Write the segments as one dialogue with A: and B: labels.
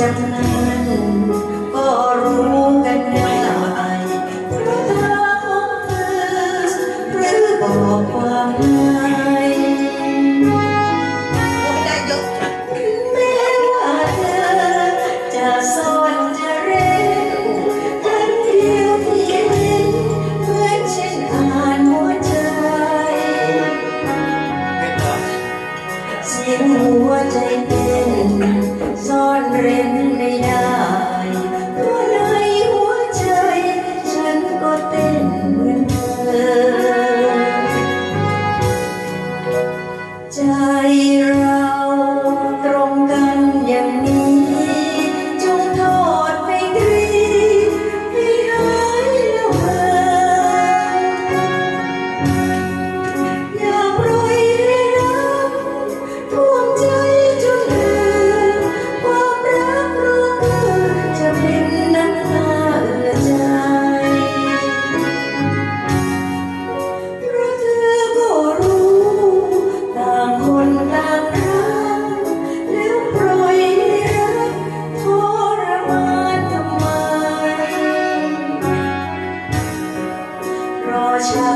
A: จำกนั้นก็รู้กัน in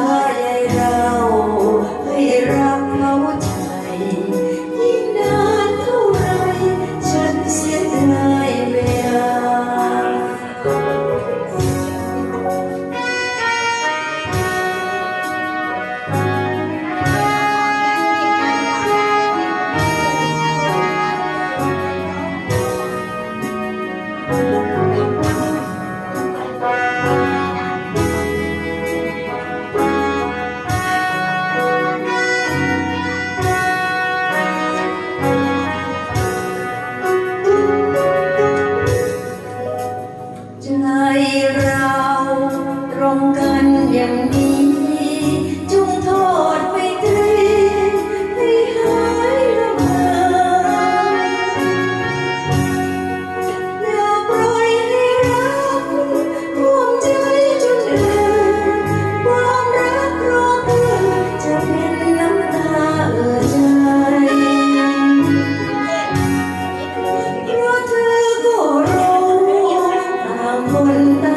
A: Lord, Oh, no.